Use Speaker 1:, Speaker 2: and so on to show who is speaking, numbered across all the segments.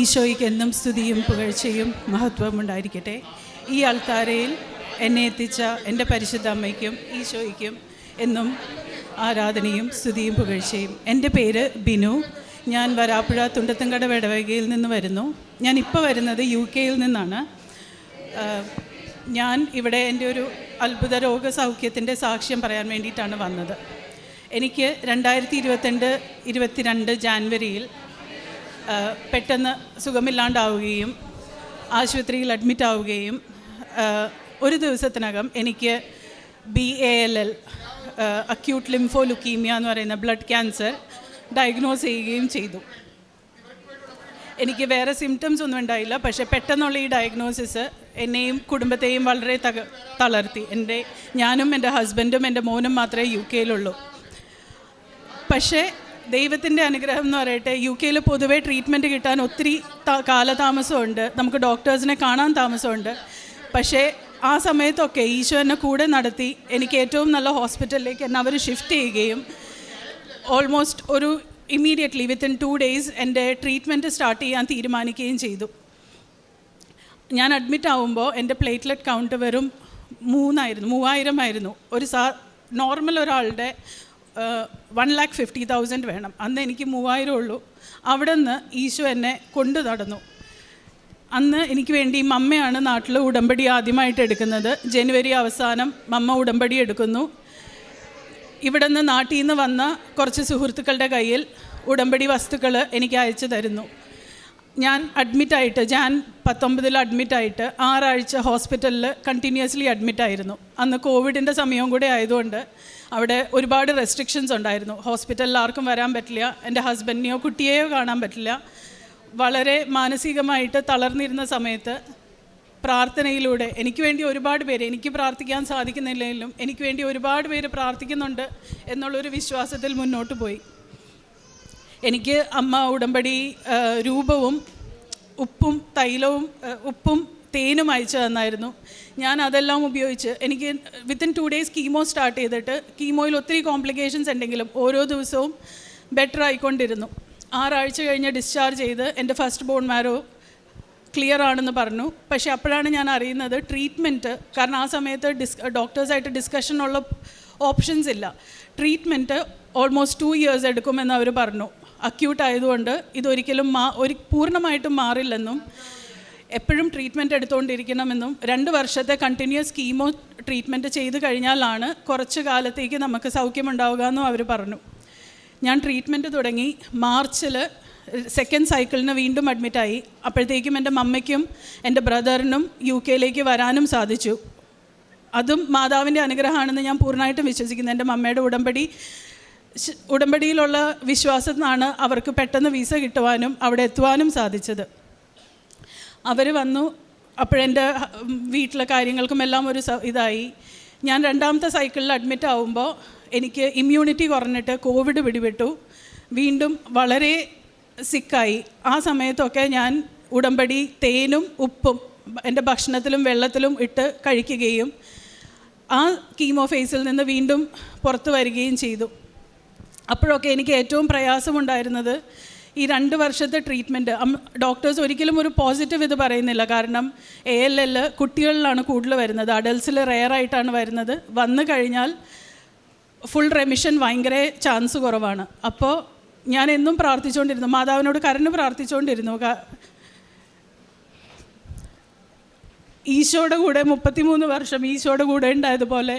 Speaker 1: ഈശോയ്ക്ക് എന്നും സ്തുതിയും പുകഴ്ചയും മഹത്വവും ഉണ്ടായിരിക്കട്ടെ ഈ ആൾക്കാരയിൽ എന്നെ എത്തിച്ച എന്റെ പരിശുദ്ധ അമ്മയ്ക്കും ഈശോയ്ക്കും എന്നും ആരാധനയും സ്തുതിയും പുകഴ്ചയും. എന്റെ പേര് ബിനു. ഞാൻ വരാപ്പുഴ തുണ്ടത്തങ്കട വെടവകയിൽ നിന്ന് വരുന്നു. ഞാൻ ഇപ്പോൾ വരുന്നത് യു കെയിൽ നിന്നാണ്. ഞാൻ ഇവിടെ എന്റെ ഒരു അത്ഭുത രോഗ സൗഖ്യത്തിന്റെ സാക്ഷ്യം പറയാൻ വേണ്ടിയിട്ടാണ് വന്നത്. എനിക്ക് രണ്ടായിരത്തി ഇരുപത്തിരണ്ട് ഇരുപത്തിരണ്ട് ജാൻവരിയിൽ പെട്ടെന്ന് സുഖമില്ലാണ്ടാവുകയും ആശുപത്രിയിൽ അഡ്മിറ്റ് ആവുകയും ഒരു ദിവസത്തിനകം എനിക്ക് B A L L acute lympho leukaemia എന്ന് പറയുന്ന ബ്ലഡ് ക്യാൻസർ ഡയഗ്നോസ് ചെയ്യുകയും ചെയ്തു. എനിക്ക് വേറെ സിംറ്റംസ് ഒന്നും ഉണ്ടായില്ല പക്ഷേ പെട്ടെന്നുള്ള ഈ ഡയഗ്നോസിസ് എന്നെയും കുടുംബത്തെയും വളരെ തക തളർത്തി. എന്റെ ഞാനും എന്റെ ഹസ്ബൻഡും എന്റെ മോനും മാത്രമേ യു കെയിലുള്ളൂ പക്ഷേ ദൈവത്തിന്റെ അനുഗ്രഹം എന്ന് പറയട്ടെ യു കെയിൽ പൊതുവേ ട്രീറ്റ്മെന്റ് കിട്ടാൻ ഒത്തിരി കാലതാമസമുണ്ട്. നമുക്ക് ഡോക്ടേഴ്സിനെ കാണാൻ താമസമുണ്ട്. പക്ഷേ ആ സമയത്തൊക്കെ ഈശോ എന്നെ കൂടെ നടത്തി എനിക്ക് ഏറ്റവും നല്ല ഹോസ്പിറ്റലിലേക്ക് എന്നെ അവർ ഷിഫ്റ്റ് ചെയ്യുകയും ഓൾമോസ്റ്റ് ഒരു ഇമ്മീഡിയറ്റ്ലി വിത്തിൻ ടു ഡേയ്സ് എന്റെ ട്രീറ്റ്മെന്റ് സ്റ്റാർട്ട് ചെയ്യാൻ തീരുമാനിക്കുകയും ചെയ്തു. ഞാൻ അഡ്മിറ്റ് ആവുമ്പോൾ എന്റെ പ്ലേറ്റ്ലെറ്റ് കൗണ്ട് വെറും മൂന്നായിരുന്നു മൂവായിരം ആയിരുന്നു ഒരു സാ നോർമൽ ഒരാളുടെ വൺ ലാക്ക് ഫിഫ്റ്റി തൗസൻഡ് വേണം. അന്ന് എനിക്ക് മൂവായിരം ഉള്ളൂ. അവിടെ നിന്ന് ഈശോ എന്നെ കൊണ്ടു നടന്നു. അന്ന് എനിക്ക് വേണ്ടി മമ്മയാണ് നാട്ടിൽ ഉടമ്പടി ആദ്യമായിട്ട് എടുക്കുന്നത്. ജനുവരി അവസാനം മമ്മ ഉടമ്പടി എടുക്കുന്നു. ഇവിടെ നിന്ന് നാട്ടിൽ നിന്ന് വന്ന കുറച്ച് സുഹൃത്തുക്കളുടെ കയ്യിൽ ഉടമ്പടി വസ്തുക്കൾ എനിക്ക് അയച്ചു തരുന്നു. ഞാൻ അഡ്മിറ്റായിട്ട് ഞാൻ പത്തൊമ്പതിൽ അഡ്മിറ്റായിട്ട് ആറാഴ്ച ഹോസ്പിറ്റലിൽ കണ്ടിന്യൂസ്ലി അഡ്മിറ്റായിരുന്നു അന്ന് കോവിഡിന്റെ സമയവും കൂടെ ആയതുകൊണ്ട് അവിടെ ഒരുപാട് റെസ്ട്രിക്ഷൻസ് ഉണ്ടായിരുന്നു. ഹോസ്പിറ്റലിൽ ആർക്കും വരാൻ പറ്റില്ല. എന്റെ ഹസ്ബൻഡിനെയോ കുട്ടിയെയോ കാണാൻ പറ്റില്ല. വളരെ മാനസികമായിട്ട് തളർന്നിരുന്ന സമയത്ത് പ്രാർത്ഥനയിലൂടെ എനിക്ക് വേണ്ടി ഒരുപാട് പേര് എനിക്ക് പ്രാർത്ഥിക്കാൻ സാധിക്കുന്നില്ലെങ്കിലും എനിക്ക് വേണ്ടി ഒരുപാട് പേര് പ്രാർത്ഥിക്കുന്നുണ്ട് എന്നുള്ളൊരു വിശ്വാസത്തിൽ മുന്നോട്ട് പോയി. എനിക്ക് അമ്മ ഉടമ്പടി രൂപവും ഉപ്പും തൈലവും ഉപ്പും തേനും അയച്ചു തന്നായിരുന്നു. ഞാൻ അതെല്ലാം ഉപയോഗിച്ച് എനിക്ക് within two days chemo start ചെയ്തിട്ട് കീമോയിൽ ഒത്തിരി കോംപ്ലിക്കേഷൻസ് ഉണ്ടെങ്കിലും ഓരോ ദിവസവും ബെറ്റർ ആയിക്കൊണ്ടിരുന്നു. ആറാഴ്ച കഴിഞ്ഞ് ഡിസ്ചാർജ് ചെയ്ത് എന്റെ ഫസ്റ്റ് ബോൺ മാരോ ക്ലിയർ ആണെന്ന് പറഞ്ഞു. പക്ഷേ അപ്പോഴാണ് ഞാൻ അറിയുന്നത് ട്രീറ്റ്മെന്റ് കാരണം ആ സമയത്ത് ഡിസ് ഡോക്ടേഴ്സായിട്ട് ഡിസ്കഷനുള്ള ഓപ്ഷൻസ് ഇല്ല. ട്രീറ്റ്മെന്റ് ഓൾമോസ്റ്റ് ടു ഇയേഴ്സ് എടുക്കുമെന്ന് അവർ പറഞ്ഞു. അക്യൂട്ട് ആയതുകൊണ്ട് ഇതൊരിക്കലും മാ ഒരു പൂർണമായിട്ടും മാറില്ലെന്നും എപ്പോഴും ട്രീറ്റ്മെന്റ് എടുത്തുകൊണ്ടിരിക്കണമെന്നും രണ്ട് വർഷത്തെ കണ്ടിന്യൂസ് കീമോ ട്രീറ്റ്മെന്റ് ചെയ്ത് കഴിഞ്ഞാലാണ് കുറച്ച് കാലത്തേക്ക് നമുക്ക് സൗഖ്യമുണ്ടാവുക എന്നും അവർ പറഞ്ഞു. ഞാൻ ട്രീറ്റ്മെന്റ് തുടങ്ങി മാർച്ചിൽ സെക്കൻഡ് സൈക്കിളിന് വീണ്ടും അഡ്മിറ്റായി അപ്പോഴത്തേക്കും എന്റെ മമ്മയ്ക്കും എന്റെ ബ്രദറിനും യു കെയിലേക്ക് വരാനും സാധിച്ചു. അതും മാതാവിന്റെ അനുഗ്രഹമാണെന്ന് ഞാൻ പൂർണമായിട്ടും വിശ്വസിക്കുന്നു. എന്റെ മമ്മയുടെ ഉടമ്പടി ഉടമ്പടിയിലുള്ള വിശ്വാസത്തിനാണ് അവർക്ക് പെട്ടെന്ന് വിസ കിട്ടുവാനും അവിടെ എത്തുവാനും സാധിച്ചത്. അവർ വന്നു അപ്പോഴെന്റെ വീട്ടിലെ കാര്യങ്ങൾക്കും എല്ലാം ഒരു ഇതായി. ഞാൻ രണ്ടാമത്തെ സൈക്കിളിൽ അഡ്മിറ്റ് ആവുമ്പോൾ എനിക്ക് ഇമ്മ്യൂണിറ്റി കുറഞ്ഞിട്ട് കോവിഡ് പിടിപെട്ടു. വീണ്ടും വളരെ സിക്കായി. ആ സമയത്തൊക്കെ ഞാൻ ഉടമ്പടി തേനും ഉപ്പും എന്റെ ഭക്ഷണത്തിലും വെള്ളത്തിലും ഇട്ട് കഴിക്കുകയും ആ കീമോ ഫേസിൽ നിന്ന് വീണ്ടും പുറത്തു വരികയും ചെയ്തു. അപ്പോഴൊക്കെ എനിക്ക് ഏറ്റവും പ്രയാസമുണ്ടായിരുന്നത് ഈ രണ്ട് വർഷത്തെ ട്രീറ്റ്മെന്റ് ഡോക്ടേഴ്സ് ഒരിക്കലും ഒരു പോസിറ്റീവ് ഇത് പറയുന്നില്ല. കാരണം എ എൽ എൽ കുട്ടികളിലാണ് കൂടുതൽ വരുന്നത്. അഡൽസിൽ റെയറായിട്ടാണ് വരുന്നത്. വന്നു കഴിഞ്ഞാൽ ഫുൾ റെമിഷൻ ഭയങ്കര ചാൻസ് കുറവാണ്. അപ്പോൾ ഞാൻ എന്നും പ്രാർത്ഥിച്ചുകൊണ്ടിരുന്നു മാതാവിനോട് കരണ് പ്രാർത്ഥിച്ചുകൊണ്ടിരുന്നു ഈശോയുടെ കൂടെ മുപ്പത്തിമൂന്ന് വർഷം ഈശോയുടെ കൂടെ ഉണ്ടായതുപോലെ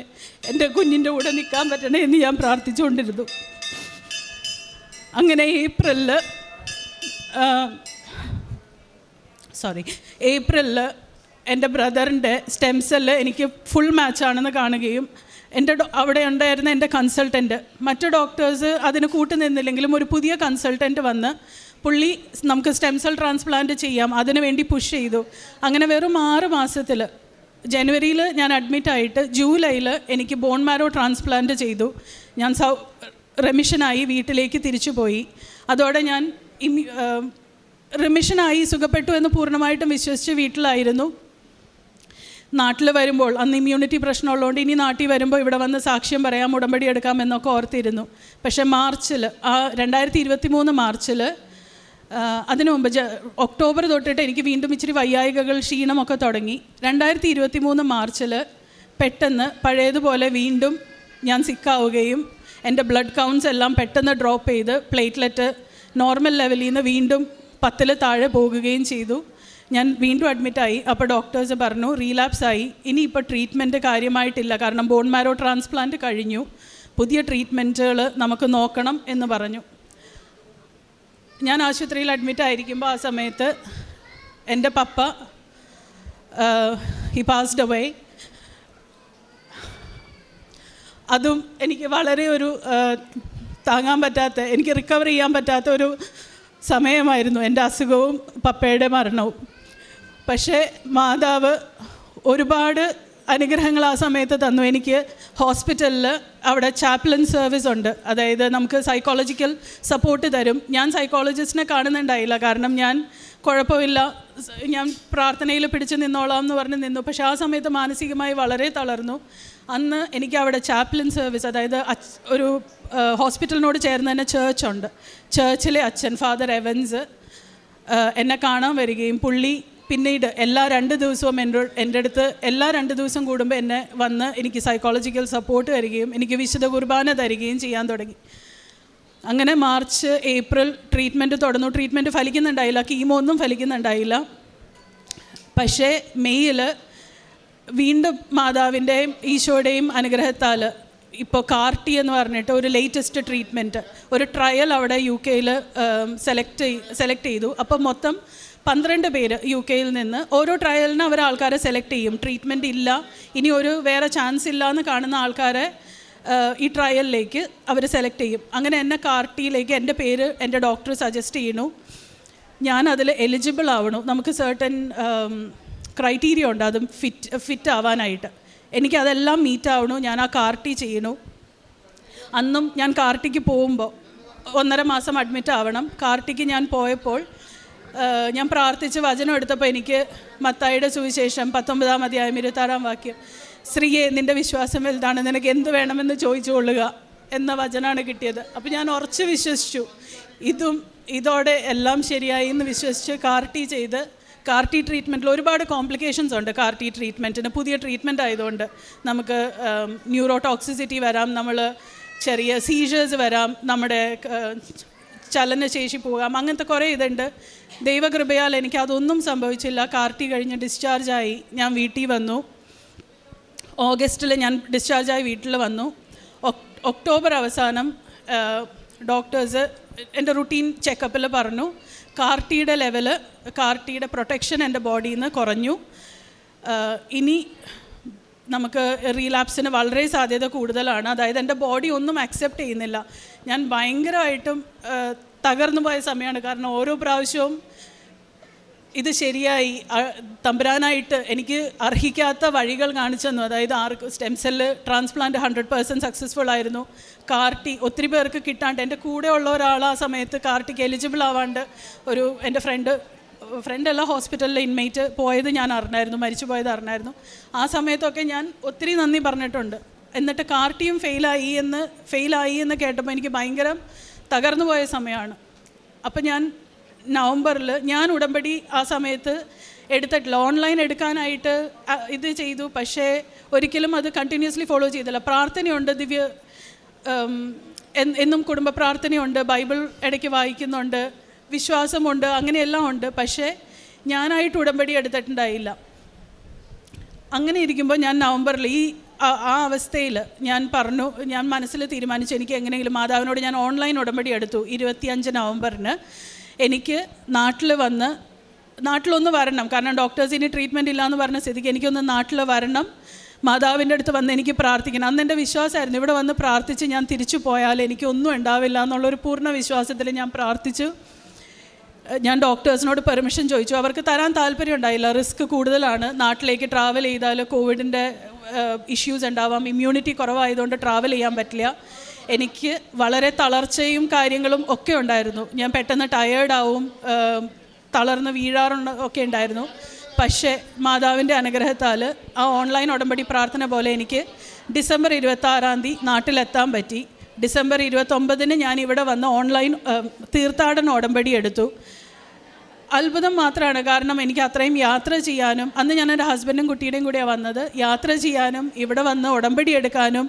Speaker 1: എന്റെ കുഞ്ഞിന്റെ കൂടെ നിൽക്കാൻ പറ്റണേ എന്ന് ഞാൻ പ്രാർത്ഥിച്ചുകൊണ്ടിരുന്നു അങ്ങനെ ഏപ്രിലിൽ സോറി ഏപ്രിലിൽ എന്റെ ബ്രദറിന്റെ സ്റ്റെം സെല്ല് എനിക്ക് ഫുൾ മാച്ചാണെന്ന് കാണുകയും എന്റെ അവിടെ ഉണ്ടായിരുന്ന എന്റെ കൺസൾട്ടന്റ് മറ്റു ഡോക്ടേഴ്സ് അതിന് കൂട്ടു നിന്നില്ലെങ്കിലും ഒരു പുതിയ കൺസൾട്ടന്റ് വന്ന് പുള്ളി നമുക്ക് സ്റ്റെം സെൽ ട്രാൻസ്പ്ലാന്റ് ചെയ്യാം അതിനു വേണ്ടി പുഷ് ചെയ്തു. അങ്ങനെ വെറും ആറ് മാസത്തിൽ ജനുവരിയിൽ ഞാൻ അഡ്മിറ്റ് ആയിട്ട് ജൂലൈയിൽ എനിക്ക് ബോൺ മാരോ ട്രാൻസ്പ്ലാന്റ് ചെയ്തു. ഞാൻ സൗ റെമിഷനായി വീട്ടിലേക്ക് തിരിച്ചു പോയി. അതോടെ ഞാൻ റിമിഷനായി സുഖപ്പെട്ടു എന്ന് പൂർണമായിട്ടും വിശ്വസിച്ച് വീട്ടിലായിരുന്നു. നാട്ടിൽ വരുമ്പോൾ അന്ന് ഇമ്മ്യൂണിറ്റി പ്രശ്നമുള്ളതുകൊണ്ട് ഇനി നാട്ടിൽ വരുമ്പോൾ ഇവിടെ വന്ന് സാക്ഷ്യം പറയാം ഉടമ്പടി എടുക്കാം എന്നൊക്കെ ഓർത്തിരുന്നു. പക്ഷേ മാർച്ചിൽ ആ രണ്ടായിരത്തി ഇരുപത്തി മൂന്ന് മാർച്ചിൽ അതിനു മുമ്പ് ജ ഒക്ടോബർ തൊട്ടിട്ട് എനിക്ക് വീണ്ടും ഇച്ചിരി വയ്യായികകൾ ക്ഷീണമൊക്കെ തുടങ്ങി. രണ്ടായിരത്തി ഇരുപത്തി മൂന്ന് മാർച്ചിൽ പെട്ടെന്ന് പഴയതുപോലെ വീണ്ടും ഞാൻ സിക്കാവുകയും എന്റെ ബ്ലഡ് കൗണ്ട്സ് എല്ലാം പെട്ടെന്ന് ഡ്രോപ്പ് ചെയ്ത് പ്ലേറ്റ്ലെറ്റ് നോർമൽ ലെവലിൽ നിന്ന് വീണ്ടും പത്തിൽ താഴെ പോകുകയും ചെയ്തു. ഞാൻ വീണ്ടും അഡ്മിറ്റായി അപ്പോൾ ഡോക്ടേഴ്സ് പറഞ്ഞു റീലാപ്സ് ആയി. ഇനി ഇനിയിപ്പോൾ ട്രീറ്റ്മെന്റ് കാര്യമായിട്ടില്ല. കാരണം ബോൺ മാരോ ട്രാൻസ്പ്ലാന്റ് കഴിഞ്ഞു. പുതിയ ട്രീറ്റ്മെന്റുകൾ നമുക്ക് നോക്കണം എന്ന് പറഞ്ഞു. ഞാൻ ആശുപത്രിയിൽ അഡ്മിറ്റ് ആയിരിക്കുമ്പോൾ ആ സമയത്ത് എന്റെ പപ്പ ഹി പാസ്ഡ് അവേ അതും എനിക്ക് വളരെ ഒരു താങ്ങാൻ പറ്റാത്ത എനിക്ക് റിക്കവർ ചെയ്യാൻ പറ്റാത്ത ഒരു സമയമായിരുന്നു എന്റെ അസുഖവും പപ്പയുടെ മരണവും. പക്ഷേ മാതാവ് ഒരുപാട് അനുഗ്രഹങ്ങൾ ആ സമയത്ത് തന്നു. എനിക്ക് ഹോസ്പിറ്റലിൽ അവിടെ ചാപ്ലിൻ സർവീസ് ഉണ്ട്. അതായത് നമുക്ക് സൈക്കോളജിക്കൽ സപ്പോർട്ട് തരും. ഞാൻ സൈക്കോളജിസ്റ്റിനെ കാണുന്നുണ്ടായില്ല. കാരണം ഞാൻ കുഴപ്പമില്ല. ഞാൻ പ്രാർത്ഥനയിൽ പിടിച്ചു നിന്നോളാം എന്ന് പറഞ്ഞ് നിന്നു. പക്ഷേ ആ സമയത്ത് മാനസികമായി വളരെ തളർന്നു. അന്ന് എനിക്ക് അവിടെ ചാപ്ലിൻ സർവീസ് അതായത് ഒരു ഹോസ്പിറ്റലിനോട് ചേർന്ന് തന്നെ ചേർച്ച് ഉണ്ട്. ചേർച്ചിലെ അച്ഛൻ ഫാദർ എവൻസ് എന്നെ കാണാൻ വരികയും പുള്ളി പിന്നീട് എല്ലാ രണ്ട് ദിവസവും എന്റെ എന്റെ അടുത്ത് എല്ലാ രണ്ട് ദിവസം കൂടുമ്പോൾ എന്നെ വന്ന് എനിക്ക് സൈക്കോളജിക്കൽ സപ്പോർട്ട് തരികയും എനിക്ക് വിശുദ്ധ കുർബാന തരികയും ചെയ്യാൻ തുടങ്ങി. അങ്ങനെ മാർച്ച് ഏപ്രിൽ ട്രീറ്റ്മെന്റ് തുടർന്നു. ട്രീറ്റ്മെന്റ് ഫലിക്കുന്നുണ്ടായില്ല കീമോ ഒന്നും ഫലിക്കുന്നുണ്ടായില്ല. പക്ഷേ മെയ്യിൽ വീണ്ടും മാതാവിന്റെയും ഈശോയുടെയും അനുഗ്രഹത്താൽ ഇപ്പോൾ കാർട്ടി എന്ന് പറഞ്ഞിട്ട് ഒരു ലേറ്റസ്റ്റ് ട്രീറ്റ്മെന്റ് ഒരു ട്രയൽ അവിടെ യു കെയിൽ സെലക്ട് സെലക്ട് ചെയ്തു. അപ്പോൾ മൊത്തം പന്ത്രണ്ട് പേര് യു കെയിൽ നിന്ന് ഓരോ ട്രയലിന് അവർ ആൾക്കാരെ സെലക്ട് ചെയ്യും. ട്രീറ്റ്മെന്റ് ഇല്ല. ഇനി ഒരു വേറെ ചാൻസ് ഇല്ല എന്ന് കാണുന്ന ആൾക്കാരെ ഈ ട്രയലിലേക്ക് അവർ സെലക്ട് ചെയ്യും. അങ്ങനെ എന്നെ കാർട്ടിയിലേക്ക് എന്റെ പേര് എന്റെ ഡോക്ടർ സജസ്റ്റ് ചെയ്യണു ഞാൻ അതിൽ എലിജിബിൾ ആവണു. നമുക്ക് സർട്ടൻ ക്രൈറ്റീരിയ ഉണ്ട്. അതും ഫിറ്റ് ഫിറ്റ് ആവാനായിട്ട്. എനിക്കതെല്ലാം മീറ്റ് ആവണു. ഞാൻ ആ കാർട്ടി ചെയ്യണു അന്നും ഞാൻ കാർട്ടിക്ക് പോകുമ്പോൾ ഒന്നര മാസം അഡ്മിറ്റ് ആവണം. കാർട്ടിക്ക് ഞാൻ പോയപ്പോൾ ഞാൻ പ്രാർത്ഥിച്ച് വചനം എടുത്തപ്പോൾ എനിക്ക് മത്തായിയുടെ സുവിശേഷം പത്തൊമ്പതാം അധ്യായം ഇരുപത്താറാം വാക്യം സ്ത്രീയെ നിന്റെ വിശ്വാസം വലുതാണ്. നിനക്ക് എന്ത് വേണമെന്ന് ചോദിച്ചു കൊള്ളുക എന്ന വചനമാണ് കിട്ടിയത്. അപ്പോൾ ഞാൻ ഉറച്ച് വിശ്വസിച്ചു. ഇതും ഇതോടെ എല്ലാം ശരിയായി എന്ന് വിശ്വസിച്ച് കാർട്ടി ചെയ്ത് കാർട്ടി ട്രീറ്റ്മെന്റിൽ ഒരുപാട് കോംപ്ലിക്കേഷൻസ് ഉണ്ട് കാർട്ടി ട്രീറ്റ്മെന്റിന് പുതിയ ട്രീറ്റ്മെന്റ് ആയതുകൊണ്ട് നമുക്ക് ന്യൂറോ ടോക്സിസിറ്റി വരാം നമ്മൾ ചെറിയ സീഷേഴ്സ് വരാം നമ്മുടെ ചലനശേഷി പോകാം അങ്ങനത്തെ കുറേ ഇതുണ്ട്. ദൈവകൃപയാൽ എനിക്ക് അതൊന്നും സംഭവിച്ചില്ല. കാർട്ടി കഴിഞ്ഞ് ഡിസ്ചാർജായി ഞാൻ വീട്ടിൽ വന്നു. ഓഗസ്റ്റിൽ ഞാൻ ഡിസ്ചാർജായി വീട്ടിൽ വന്നു. ഒക്ടോബർ അവസാനം ഡോക്ടേഴ്സ് എന്റെ റുട്ടീൻ ചെക്കപ്പിൽ പറഞ്ഞു. കാർട്ടിയുടെ ലെവൽ കാർട്ടിയുടെ പ്രൊട്ടക്ഷൻ എന്റെ ബോഡിയിൽ നിന്ന് കുറഞ്ഞു ഇനി നമുക്ക് റീലാപ്സിന് വളരെ സാധ്യത കൂടുതലാണ്. അതായത് എന്റെ ബോഡി ഒന്നും അക്സെപ്റ്റ് ചെയ്യുന്നില്ല. ഞാൻ ഭയങ്കരമായിട്ടും തകർന്നു പോയ സമയമാണ്. കാരണം ഓരോ പ്രാവശ്യവും ഇത് ശരിയായി തമ്പരാനായിട്ട് എനിക്ക് അർഹിക്കാത്ത വഴികൾ കാണിച്ചു തന്നു. അതായത് ആർക്ക് stem cell transplant hundred percent successful ആയിരുന്നു. കാർട്ടി ഒത്തിരി പേർക്ക് കിട്ടാണ്ട് എന്റെ കൂടെ ഉള്ള ഒരാൾ ആ സമയത്ത് കാർട്ടിക്ക് എലിജിബിൾ ആവാണ്ട് ഒരു എന്റെ ഫ്രണ്ട് ഫ്രണ്ട് അല്ല ഹോസ്പിറ്റലിലെ ഇൻമേറ്റ് പോയത് ഞാൻ അറിഞ്ഞായിരുന്നു മരിച്ചു പോയത് അറിഞ്ഞായിരുന്നു. ആ സമയത്തൊക്കെ ഞാൻ ഒത്തിരി നന്ദി പറഞ്ഞിട്ടുണ്ട്. എന്നിട്ട് കാർട്ടിയും ഫെയിലായി എന്ന് ഫെയിലായി എന്ന് കേട്ടപ്പോൾ എനിക്ക് ഭയങ്കര തകർന്നു പോയ സമയമാണ്. അപ്പം ഞാൻ നവംബറിൽ ഞാൻ ഉടമ്പടി ആ സമയത്ത് എടുത്തിട്ടില്ല. ഓൺലൈൻ എടുക്കാനായിട്ട് ഇത് ചെയ്തു. പക്ഷേ ഒരിക്കലും അത് കണ്ടിന്യൂസ്ലി ഫോളോ ചെയ്തില്ല. പ്രാർത്ഥനയുണ്ട് ദിവ്യ എന്നും കുടുംബ പ്രാർത്ഥനയുണ്ട് ബൈബിൾ ഇടയ്ക്ക് വായിക്കുന്നുണ്ട് വിശ്വാസമുണ്ട് അങ്ങനെയെല്ലാം ഉണ്ട്. പക്ഷേ ഞാനായിട്ട് ഉടമ്പടി എടുത്തിട്ടുണ്ടായില്ല. അങ്ങനെ ഇരിക്കുമ്പോൾ ഞാൻ നവംബറിൽ ഈ ആ- അവസ്ഥയിൽ ഞാൻ പറഞ്ഞു ഞാൻ മനസ്സിൽ തീരുമാനിച്ചു എനിക്ക് എങ്ങനെയെങ്കിലും മാതാവിനോട് ഞാൻ ഓൺലൈൻ ഉടമ്പടി എടുത്തു. ഇരുപത്തിയഞ്ച് നവംബറിന്. എനിക്ക് നാട്ടിൽ വന്ന് നാട്ടിലൊന്ന് വരണം. കാരണം ഡോക്ടേഴ്സ് ഇനി ഇല്ല എന്ന് പറഞ്ഞ സ്ഥിതിക്ക് എനിക്കൊന്ന് നാട്ടിൽ വരണം. മാതാവിന്റെ അടുത്ത് വന്ന് എനിക്ക് പ്രാർത്ഥിക്കണം. അന്ന് എന്റെ വിശ്വാസമായിരുന്നു. ഇവിടെ വന്ന് പ്രാർത്ഥിച്ച് ഞാൻ തിരിച്ചു പോയാൽ എനിക്കൊന്നും ഉണ്ടാവില്ല എന്നുള്ളൊരു പൂർണ വിശ്വാസത്തിൽ ഞാൻ പ്രാർത്ഥിച്ചു. ഞാൻ ഡോക്ടേഴ്സിനോട് പെർമിഷൻ ചോദിച്ചു. അവർക്ക് തരാൻ താല്പര്യം ഉണ്ടായില്ല. റിസ്ക് കൂടുതലാണ്. നാട്ടിലേക്ക് ട്രാവൽ ചെയ്താൽ കോവിഡിന്റെ ഇഷ്യൂസ് ഉണ്ടാവാം. ഇമ്മ്യൂണിറ്റി കുറവായതുകൊണ്ട് ട്രാവൽ ചെയ്യാൻ പറ്റില്ല. എനിക്ക് വളരെ തളർച്ചയും കാര്യങ്ങളും ഒക്കെ ഉണ്ടായിരുന്നു. ഞാൻ പെട്ടെന്ന് ടയേർഡാവും തളർന്ന് വീഴാറുണ്ട് ഒക്കെ ഉണ്ടായിരുന്നു. പക്ഷേ മാതാവിന്റെ അനുഗ്രഹത്താൽ ആ ഓൺലൈൻ ഉടമ്പടി പ്രാർത്ഥന പോലെ എനിക്ക് ഡിസംബർ ഇരുപത്താറാം തീയതി നാട്ടിലെത്താൻ പറ്റി. ഡിസംബർ ഇരുപത്തൊമ്പതിന് ഞാൻ ഇവിടെ വന്ന് ഓൺലൈൻ തീർത്ഥാടന ഉടമ്പടി എടുത്തു. അത്ഭുതം മാത്രമാണ്. കാരണം എനിക്ക് അത്രയും യാത്ര ചെയ്യാനും അന്ന് ഞാൻ എന്റെ ഹസ്ബൻഡും കുട്ടിയുടെയും കൂടെയാണ് വന്നത്. യാത്ര ചെയ്യാനും ഇവിടെ വന്ന് ഉടമ്പടി എടുക്കാനും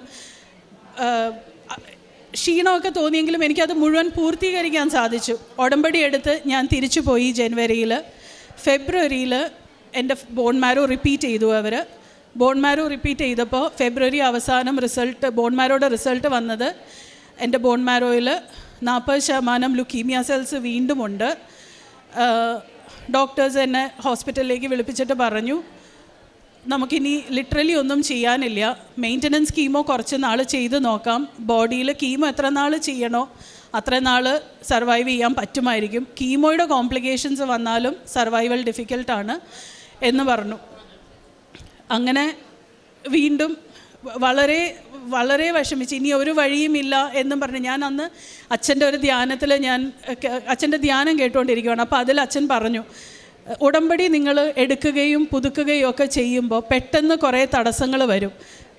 Speaker 1: ക്ഷീണമൊക്കെ തോന്നിയെങ്കിലും എനിക്കത് മുഴുവൻ പൂർത്തീകരിക്കാൻ സാധിച്ചു. ഉടമ്പടി എടുത്ത് ഞാൻ തിരിച്ചു പോയി ജനുവരിയിൽ ഫെബ്രുവരിയിൽ എന്റെ ബോൺ മാരോ റിപ്പീറ്റ് ചെയ്തു അവർ ബോൺ മാരോ റിപ്പീറ്റ് ചെയ്തപ്പോൾ ഫെബ്രുവരി അവസാനം റിസൾട്ട് ബോൺ മാരോയുടെ റിസൾട്ട് വന്നത് എന്റെ ബോൺ മാരോയിൽ നാൽപ്പത് ശതമാനം ലുക്കീമിയ സെൽസ് വീണ്ടുമുണ്ട്. ഡോക്ടേഴ്സ് എന്നെ ഹോസ്പിറ്റലിലേക്ക് വിളിപ്പിച്ചിട്ട് പറഞ്ഞു. നമുക്കിനി ലിറ്ററലി ഒന്നും ചെയ്യാനില്ല. മെയിന്റനൻസ് കീമോ കുറച്ച് നാൾ ചെയ്ത് നോക്കാം. ബോഡിയിൽ കീമോ എത്ര നാൾ ചെയ്യണോ അത്ര നാൾ സർവൈവ് ചെയ്യാൻ പറ്റുമായിരിക്കും. കീമോയുടെ കോംപ്ലിക്കേഷൻസ് വന്നാലും സർവൈവൽ ഡിഫിക്കൽട്ടാണ് എന്ന് പറഞ്ഞു. അങ്ങനെ വീണ്ടും വളരെ വളരെ വിഷമിച്ച് ഇനി ഒരു വഴിയുമില്ല എന്നും പറഞ്ഞു. ഞാൻ അന്ന് അച്ഛന്റെ ഒരു ധ്യാനത്തിൽ ഞാൻ അച്ഛന്റെ ധ്യാനം കേട്ടുകൊണ്ടിരിക്കുകയാണ് അപ്പോൾ അതിൽ അച്ഛൻ പറഞ്ഞു ഉടമ്പടി നിങ്ങൾ എടുക്കുകയും പുതുക്കുകയും ഒക്കെ ചെയ്യുമ്പോൾ പെട്ടെന്ന് കുറേ തടസ്സങ്ങൾ വരും.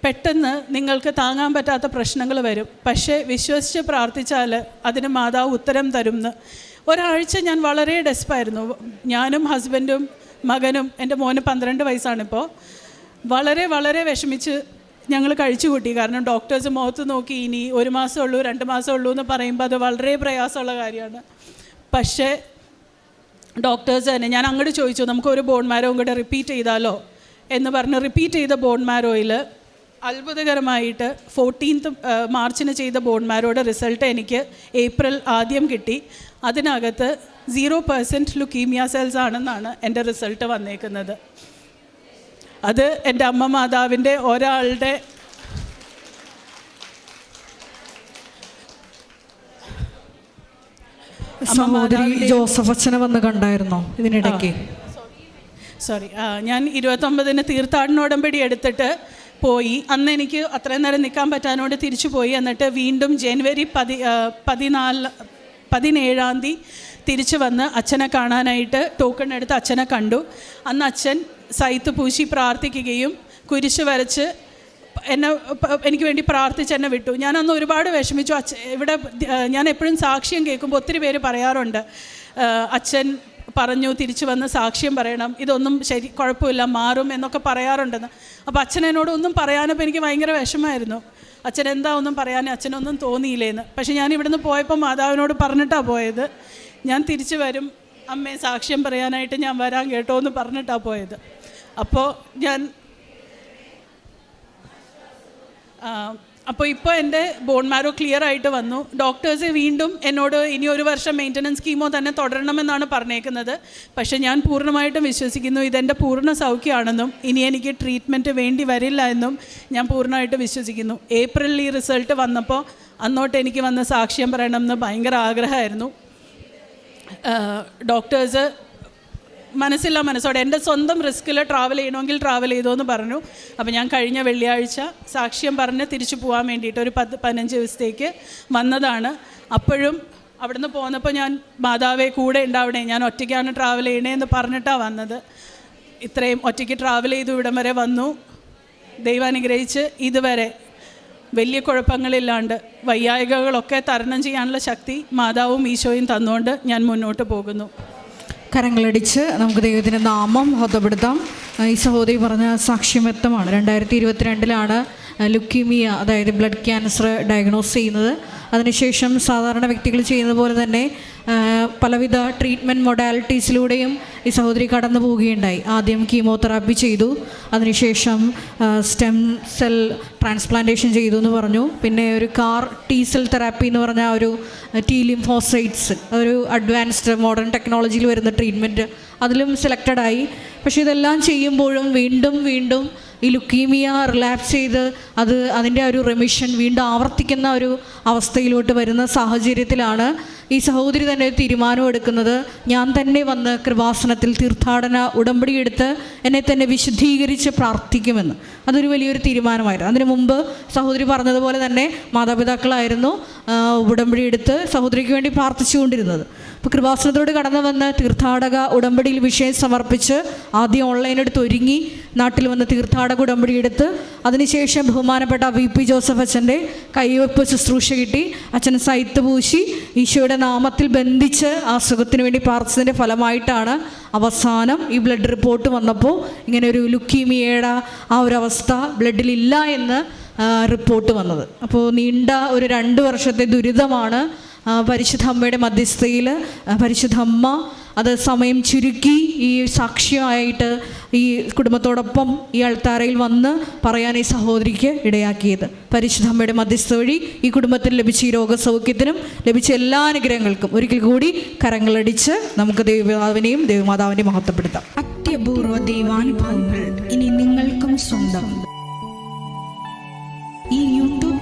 Speaker 1: പെട്ടെന്ന് നിങ്ങൾക്ക് താങ്ങാൻ പറ്റാത്ത പ്രശ്നങ്ങൾ വരും. പക്ഷേ വിശ്വസിച്ച് പ്രാർത്ഥിച്ചാൽ അതിന് മാതാവ് ഉത്തരം തരുമെന്ന്. ഒരാഴ്ച ഞാൻ വളരെ ഡെസ്പായിരുന്നു. ഞാനും ഹസ്ബൻഡും മകനും എന്റെ മോന് പന്ത്രണ്ട് വയസ്സാണിപ്പോൾ. വളരെ വളരെ വിഷമിച്ച് ഞങ്ങൾ കഴിച്ചു കൂട്ടി. കാരണം ഡോക്ടേഴ്സ് മുഖത്ത് നോക്കി ഇനി ഒരു മാസം ഉള്ളൂ രണ്ട് മാസം ഉള്ളൂ എന്ന് പറയുമ്പോൾ അത് വളരെ പ്രയാസമുള്ള കാര്യമാണ്. പക്ഷേ ഡോക്ടേഴ്സ് തന്നെ ഞാൻ അങ്ങോട്ട് ചോദിച്ചു നമുക്ക് ഒരു ബോൺ മാരോ കൂടെ റിപ്പീറ്റ് ചെയ്താലോ? എന്ന് പറഞ്ഞ് റിപ്പീറ്റ് ചെയ്ത ബോൺ മാരോയിൽ അത്ഭുതകരമായിട്ട് ഫോർട്ടീൻത്ത് മാർച്ചിന് ചെയ്ത ബോൺ മാരോയുടെ റിസൾട്ട് എനിക്ക് ഏപ്രിൽ ആദ്യം കിട്ടി. അതിനകത്ത് സീറോ പെർസെന്റ് ലുക്കീമിയ സെൽസ് ആണെന്നാണ് എന്റെ റിസൾട്ട് വന്നേക്കുന്നത്. അത് എന്റെ അമ്മ മാതാവിന്റെ ഒരാളുടെ
Speaker 2: സഹോദരി ജോസഫ് അച്ഛനെ വന്ന് കണ്ടായിരുന്നോ ഇതിനിടയ്ക്ക്?
Speaker 1: സോറി ഞാൻ ഇരുപത്തൊമ്പതിന് തീർത്ഥാടന ഉടമ്പടി എടുത്തിട്ട് പോയി. അന്ന് എനിക്ക് അത്രയും നേരം നിൽക്കാൻ പറ്റാനോട് തിരിച്ചു പോയി. എന്നിട്ട് വീണ്ടും ജനുവരി പതി പതിനാല് പതിനേഴാം തീയതി തിരിച്ചു വന്ന് അച്ഛനെ കാണാനായിട്ട് ടോക്കൺ എടുത്ത് അച്ഛനെ കണ്ടു. അന്ന് അച്ഛൻ സൈത്ത് പൂശി പ്രാർത്ഥിക്കുകയും കുരിശ് വരച്ച് എന്നെ എനിക്ക് വേണ്ടി പ്രാർത്ഥിച്ച് എന്നെ വിട്ടു. ഞാൻ ഒരുപാട് വിഷമിച്ചു. അച്ഛ ഇവിടെ ഞാൻ എപ്പോഴും സാക്ഷ്യം കേൾക്കുമ്പോൾ ഒത്തിരി പേര് പറയാറുണ്ട്. അച്ഛൻ പറഞ്ഞു തിരിച്ചു വന്ന് സാക്ഷ്യം പറയണം. ഇതൊന്നും ശരി കുഴപ്പമില്ല മാറും എന്നൊക്കെ പറയാറുണ്ടെന്ന്. അപ്പോൾ അച്ഛൻ എന്നോട് ഒന്നും പറയാനപ്പോൾ എനിക്ക് ഭയങ്കര വിഷമമായിരുന്നു. അച്ഛൻ എന്താ ഒന്നും പറയാൻ അച്ഛനൊന്നും തോന്നിയില്ലേന്ന്. പക്ഷെ ഞാൻ ഇവിടുന്ന് പോയപ്പോൾ മാതാവിനോട് പറഞ്ഞിട്ടാണ് പോയത്. ഞാൻ തിരിച്ചു വരും. അമ്മയെ സാക്ഷ്യം പറയാനായിട്ട് ഞാൻ വരാൻ കേട്ടോ എന്ന് പറഞ്ഞിട്ടാണ് പോയത്. അപ്പോൾ ഞാൻ അപ്പോൾ ഇപ്പോൾ എന്റെ ബോൺ മാരോ ക്ലിയർ ആയിട്ട് വന്നു. ഡോക്ടേഴ്സ് വീണ്ടും എന്നോട് ഇനി ഒരു വർഷം മെയിന്റനൻസ് കീമോ തന്നെ തുടരണമെന്നാണ് പറഞ്ഞേക്കുന്നത്. പക്ഷേ ഞാൻ പൂർണമായിട്ടും വിശ്വസിക്കുന്നു ഇതെന്റെ പൂർണ സൗഖ്യമാണെന്നും ഇനി എനിക്ക് ട്രീറ്റ്മെന്റ് വേണ്ടി വരില്ല എന്നും ഞാൻ പൂർണമായിട്ട് വിശ്വസിക്കുന്നു. ഏപ്രിലിൽ ഈ റിസൾട്ട് വന്നപ്പോൾ അന്നോട്ട് എനിക്ക് വന്ന് സാക്ഷ്യം പറയണമെന്ന് ഭയങ്കര ആഗ്രഹമായിരുന്നു. ഡോക്ടേഴ്സ് മനസ്സില്ല മനസ്സോടെ എന്റെ സ്വന്തം റിസ്കിൽ ട്രാവൽ ചെയ്യണമെങ്കിൽ ട്രാവൽ ചെയ്തോ എന്ന് പറഞ്ഞു. അപ്പോൾ ഞാൻ കഴിഞ്ഞ വെള്ളിയാഴ്ച സാക്ഷ്യം പറഞ്ഞ് തിരിച്ചു പോകാൻ വേണ്ടിയിട്ട് ഒരു പത്ത് പതിനഞ്ച് ദിവസത്തേക്ക് വന്നതാണ്. അപ്പോഴും അവിടുന്ന് പോന്നപ്പോൾ ഞാൻ മാതാവെ കൂടെ ഉണ്ടാവണേ ഞാൻ ഒറ്റയ്ക്കാണ് ട്രാവൽ ചെയ്യണേ എന്ന് പറഞ്ഞിട്ടാണ് വന്നത്. ഇത്രയും ഒറ്റയ്ക്ക് ട്രാവൽ ചെയ്തു ഇവിടം വരെ വന്നു. ദൈവം അനുഗ്രഹിച്ച് ഇതുവരെ വലിയ കുഴപ്പങ്ങളില്ലാണ്ട് വയ്യായികകളൊക്കെ തരണം ചെയ്യാനുള്ള ശക്തി മാതാവും ഈശോയും തന്നുകൊണ്ട് ഞാൻ മുന്നോട്ട് പോകുന്നു.
Speaker 2: കരങ്ങളടിച്ച് നമുക്ക് ദൈവത്തിന്റെ നാമം ഹോത്തപ്പെടുത്താം ഈ സഹോദരി പറഞ്ഞ സാക്ഷ്യം വ്യക്തമാണ്. രണ്ടായിരത്തി ഇരുപത്തിരണ്ടിലാണ് ലുക്കീമിയ അതായത് ബ്ലഡ് ക്യാൻസർ ഡയഗ്നോസ് ചെയ്യുന്നത്. അതിനുശേഷം സാധാരണ വ്യക്തികൾ ചെയ്യുന്നത് പോലെ തന്നെ പലവിധ ട്രീറ്റ്മെന്റ് മൊഡാലിറ്റീസിലൂടെയും ഈ സഹോദരി കടന്നു പോവുകയുണ്ടായി. ആദ്യം കീമോതെറാപ്പി ചെയ്തു. അതിനുശേഷം സ്റ്റെം സെൽ ട്രാൻസ്പ്ലാന്റേഷൻ ചെയ്തു എന്ന് പറഞ്ഞു. പിന്നെ ഒരു കാർ ടീ സെൽ തെറാപ്പി എന്ന് പറഞ്ഞ ഒരു ടി ലിംഫോസൈറ്റ്സ് ഒരു അഡ്വാൻസ്ഡ് മോഡേൺ ടെക്നോളജിയിൽ വരുന്ന ട്രീറ്റ്മെന്റ് അതിലും സെലക്റ്റഡ് ആയി. പക്ഷേ ഇതെല്ലാം ചെയ്യുമ്പോഴും വീണ്ടും വീണ്ടും ഈ ലുക്കീമിയ റിലാപ്സ് ചെയ്ത് അത് അതിന്റെ ഒരു റെമിഷൻ വീണ്ടും ആവർത്തിക്കുന്ന ഒരു അവസ്ഥയിലോട്ട് വരുന്ന സാഹചര്യത്തിലാണ് ഈ സഹോദരി തന്നെ തീരുമാനം എടുക്കുന്നത് ഞാൻ തന്നെ വന്ന് കൃപാസനത്തിൽ തീർത്ഥാടന ഉടമ്പടി എടുത്ത് എന്നെ തന്നെ വിശുദ്ധീകരിച്ച് പ്രാർത്ഥിക്കുമെന്ന്. അതൊരു വലിയൊരു തീരുമാനമായിരുന്നു. അതിനു മുമ്പ് സഹോദരി പറഞ്ഞതുപോലെ തന്നെ മാതാപിതാക്കളായിരുന്നു ഉടമ്പടി എടുത്ത് സഹോദരിക്ക് വേണ്ടി പ്രാർത്ഥിച്ചുകൊണ്ടിരുന്നത്. അപ്പോൾ കൃപാസനത്തോട് കടന്നു വന്ന് തീർത്ഥാടക ഉടമ്പടിയിൽ വിഷയം സമർപ്പിച്ച് ആദ്യം ഓൺലൈൻ എടുത്ത് ഒരുങ്ങി നാട്ടിൽ വന്ന് തീർത്ഥാടക ഉടമ്പടി എടുത്ത് അതിനുശേഷം ബഹുമാനപ്പെട്ട വി പി ജോസഫ് അച്ഛന്റെ കൈവെപ്പ് ശുശ്രൂഷ കിട്ടി അച്ഛൻ സൈത്ത് പൂശി ഈശോയുടെ നാമത്തിൽ ബന്ധിച്ച് ആ സുഖത്തിന് വേണ്ടി പ്രാർത്ഥിച്ചതിന്റെ ഫലമായിട്ടാണ് അവസാനം ഈ ബ്ലഡ് റിപ്പോർട്ട് വന്നപ്പോൾ ഇങ്ങനെ ഒരു ലുക്കീമിയയുടെ ആ ഒരു അവസ്ഥ ബ്ലഡിലില്ല എന്ന് റിപ്പോർട്ട് വന്നത്. അപ്പോൾ നീണ്ട ഒരു രണ്ട് വർഷത്തെ ദുരിതമാണ് പരിശുദ്ധ അമ്മയുടെ മധ്യസ്ഥയിൽ പരിശുദ്ധ അമ്മ അത് സമയം ചുരുക്കി ഈ സാക്ഷിയായിട്ട് ഈ കുടുംബത്തോടൊപ്പം ഈ അൾത്താരയിൽ വന്ന് പറയാൻ ഈ സഹോദരിക്ക് ഇടയാക്കിയത്. പരിശുദ്ധമ്മയുടെ മധ്യസ്ഥ വഴി ഈ കുടുംബത്തിൽ ലഭിച്ച ഈ രോഗസൗഖ്യത്തിനും ലഭിച്ച എല്ലാ അനുഗ്രഹങ്ങൾക്കും ഒരിക്കൽ കൂടി കരങ്ങളടിച്ച് നമുക്ക് ദേവിമാതാവിനെയും ദേവിമാതാവിനെയും മഹത്വപ്പെടുത്താം.
Speaker 3: അത്യപൂർവ ദൈവാനുഭവങ്ങൾ ഇനി നിങ്ങൾക്കും സ്വന്തം.